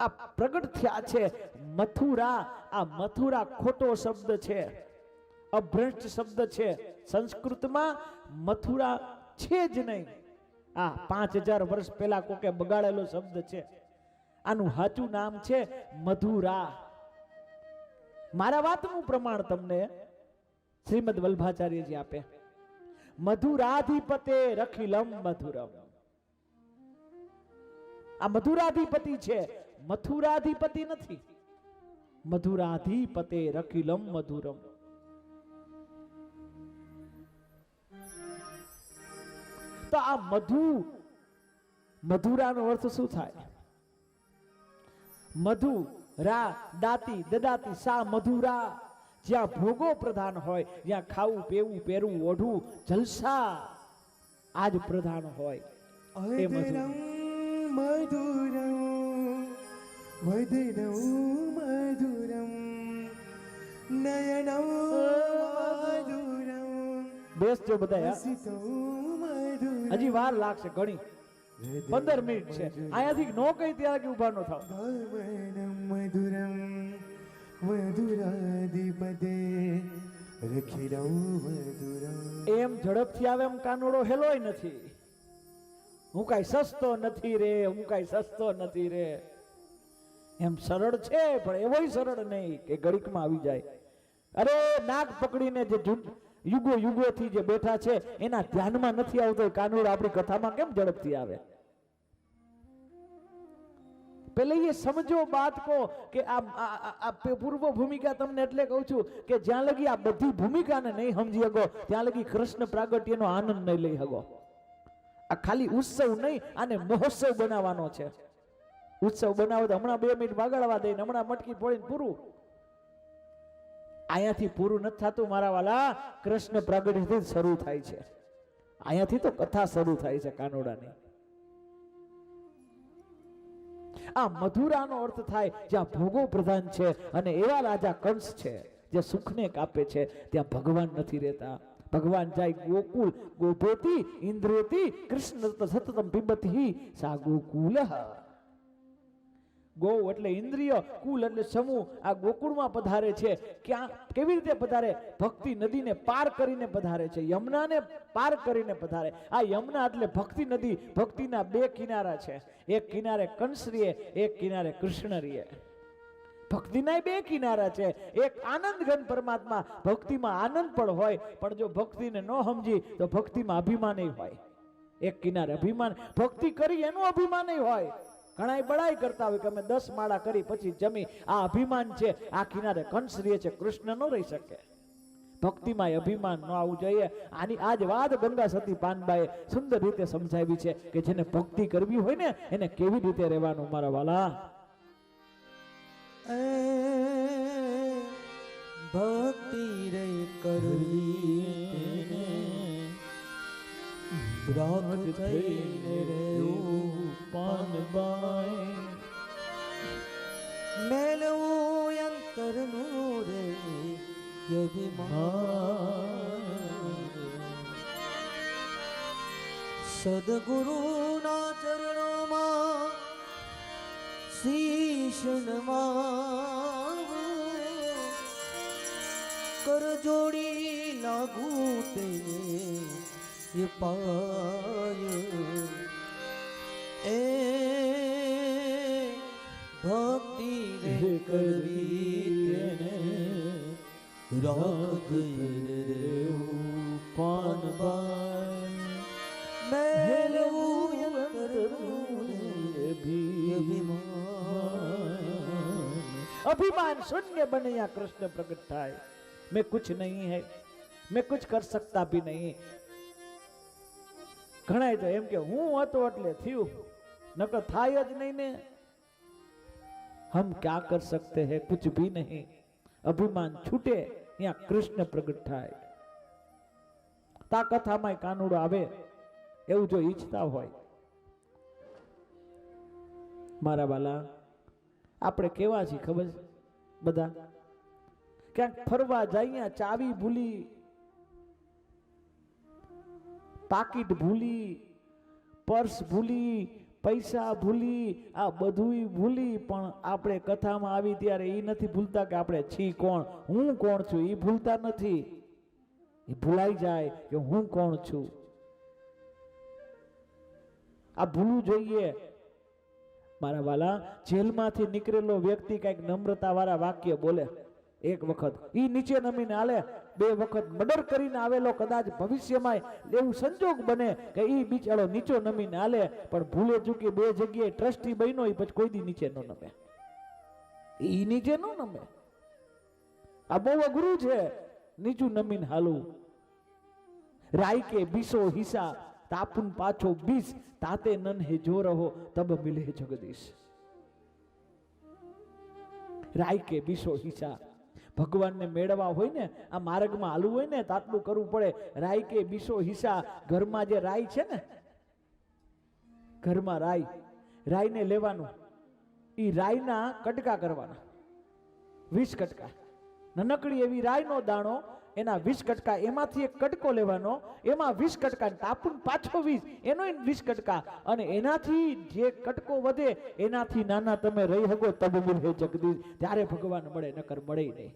આ પ્રગટ થયા છે. મથુરા, આ મથુરા ખોટો શબ્દ છે. અભ્રષ્ટ શબ્દ છે. સંસ્કૃતમાં મથુરા છે જ નહીં. આ પાંચ હજાર વર્ષ પહેલા કોકે બગાડેલો શબ્દ છે. આનું સાચું નામ છે મધુરા. મારા વાતનું પ્રમાણ તમને શ્રીમદ વલ્ભાચાર્યજી આપે. મધુરાધિપતે રખિલમ મધુરમ. આ મધુરાધિપતિ છે. મથુરાધિપતિ નથી. મધુરાધિપતે રખિલમ મધુરમ. તો આ મધુ મધુરાનો અર્થ શું થાય? મધુ રા દાતી દદાતી સા મધુરા. જ્યાં ભોગો પ્રધાન હોય જ્યાં ખાવું પીવું પહેરવું ઓઢવું જલસા આજ પ્રધાન હોય. મધુરમ. મધુરમ મધુરમ નયનમ મધુરમ બેસજો બધા હસિતો મધુર હજી વાર લાગશે ઘણી. પંદર મિનિટ છે. અહીંયાથી નો કઈ ત્યાં કે ઊભા નો થાવ. ગમનમ મધુરમ મધુરાધિપતે રખિલમ મધુરમ। એમ ઝડપથી આવે એમ કાનોડો હેલોય નથી. હું કાંઈ સસ્તો નથી રે હું કાંઈ સસ્તો નથી રે. એમ સરળ છે, પણ એવોય સરળ નહીં કે ઘડીકમાં આવી જાય. અરે, નાક પકડીને જે યુગો યુગોથી જે બેઠા છે, એના ધ્યાનમાં નથી આવતો એ આપણી કથામાં કેમ ઝડપથી આવે? પેલે એ સમજો વાત કો કે આ પૂર્વ ભૂમિકા તમને એટલે કહું છું કે જ્યાં લગી આ બધી ભૂમિકાને નહીં સમજી શકો, ત્યાં લગી કૃષ્ણ પ્રાગટ્યનો આનંદ નહીં લઈ શકો. આ ખાલી ઉત્સવ નહીં, આને મહોત્સવ બનાવવાનો છે. ઉત્સવ બનાવો તો હમણાં બે મિનિટ બગાડવા દઈને હમણાં મટકી ફોડીને પૂરું. અહીંયાથી પૂરું નથી થતું, મારા વાલા. કૃષ્ણ પ્રાગટ્યથી શરૂ થાય છે. અહીંયાથી તો કથા શરૂ થાય છે કાનોડાની. આ મધુરાનો અર્થ થાય જ્યાં ભોગો પ્રધાન છે અને એવા રાજા કંસ છે, જે સુખને કાપે છે. ત્યાં ભગવાન નથી રહેતા. ભગવાન જાય ગોકુલ ગોભેતી ઇન્દ્રેતી, કૃષ્ણ સતતમ પિબતી સા ગોકુલ ગો એટલે ઇન્દ્રિય, કુલ એટલે સમૂહ, આ ગોકુળમાં પધારે છે. ક્યાં, કેવી રીતે પધારે? ભક્તિ નદીને પાર કરીને પધારે છે. યમુનાને પાર કરીને પધારે. આ યમુના એટલે ભક્તિ નદી, ભક્તિના બે કિનારા છે. એક કિનારે કંસ એક કિનારે કૃષ્ણ ભક્તિના બે કિનારા છે. એક આનંદ ઘન પરમાત્મા. ભક્તિમાં આનંદ પણ હોય, પણ જો ભક્તિને ન સમજી, તો ભક્તિમાં અભિમાન હોય. એક કિનારે અભિમાન. ભક્તિ કરી, એનું અભિમાન હોય. ઘણા બળાઈ કરતા હોય કે અમે દસ માળા કરી પછી જમી. આ અભિમાન છે આ કિનારે કંસ રહે છે કૃષ્ણ ન રહી શકે. ભક્તિમાં અભિમાન ન આવવું જોઈએ. આની આજ વાત ગંગા સતી પાનબાએ સુંદર રીતે સમજાવી છે કે જેને ભક્તિ કરવી હોય ને એને કેવી રીતે રહેવાનું મારા વાલા? ભક્તિ રે કરવી રાગ થઈને રહેવું મેલવું અંતરનું રે સદગુરુના ચરણોમાં શીશનમાં કર જોડી લાગુ તે પાય કરવી તેને રાખ રેવું પાન અભિમાન. અભિમાન શૂન્ય બને આ કૃષ્ણ પ્રગટ થાય. મેં કુછ નહીં હૈ, મેં કુછ કર સકતા ભી નહીં. ઘણાય તો એમ કે હું હતો એટલે થયું. નકર થાય જ નહીં ને. हम क्या कर सकते हैं कुछ भी नहीं અભિમાન છૂટે ત્યાં કૃષ્ણ પ્રગટ થાય તા કથામાં કાનુડો આવે એવું જો ઈચ્છતા હોય મારા બાલા આપણે કેવા છીએ ખબર છે બધા ક્યાંક ફરવા જઈએ ચાવી ભૂલી પાકીટ ભૂલી પર્સ ભૂલી પૈસા ભૂલી, આ બધુંય ભૂલી, પણ આપણે કથામાં આવી ત્યારે એ નથી ભૂલતા કે આપણે છી કોણ, હું કોણ છું? એ ભૂલતા નથી. એ ભૂલાઈ જાય કે હું કોણ છું? આ ભૂલવું જોઈએ. મારા વાલા, જેલમાંથી નીકળેલો વ્યક્તિ કંઈક નમ્રતા વાળા વાક્ય બોલે. એક વખત ઈ નીચે નમીને આલે બે વખત મર્ડર કરીને આવેલો કદાચ ભવિષ્યમાં એવું સંજોગ બને કે ઈ બિચારો નીચો નમીને આલે પણ ભૂલે ચૂકી બે જગ્યાએ ટ્રસ્ટી બન્યો પછી કોઈ દી નીચે ન નમે. ઈ નીચે ન નમે. આ બહુ અઘરું છે. નીચું નમીને હાલવું. રાઈ કે બીસો હિસા તાપુન પાછો બીસ, તાતે નન હે જો રહો, તબ મિલે જગદીશ. રાઈ કે બીસો હિસા ભગવાનને મેળવવા હોય ને, આ માર્ગમાં હાલવું હોય ને, તો કરવું પડે. રાય કે બીસો હિસા ઘરમાં જે રાય છે ને, ઘરમાં રાય રાયને લેવાનું. એ રાયના કટકા કરવાના. વીસ કટકા. નનકડી એવી રાયનો દાણો એના વીસ કટકા એમાંથી એક કટકો લેવાનો, એમાં વીસ કટકા ટાપુન પાછો વીસ, એનો વીસ કટકા. અને એનાથી જે કટકો વધે, એનાથી નાના તમે રહી શકો તબ હે જગદીશ. ત્યારે ભગવાન મળે, નકર મળે નહીં.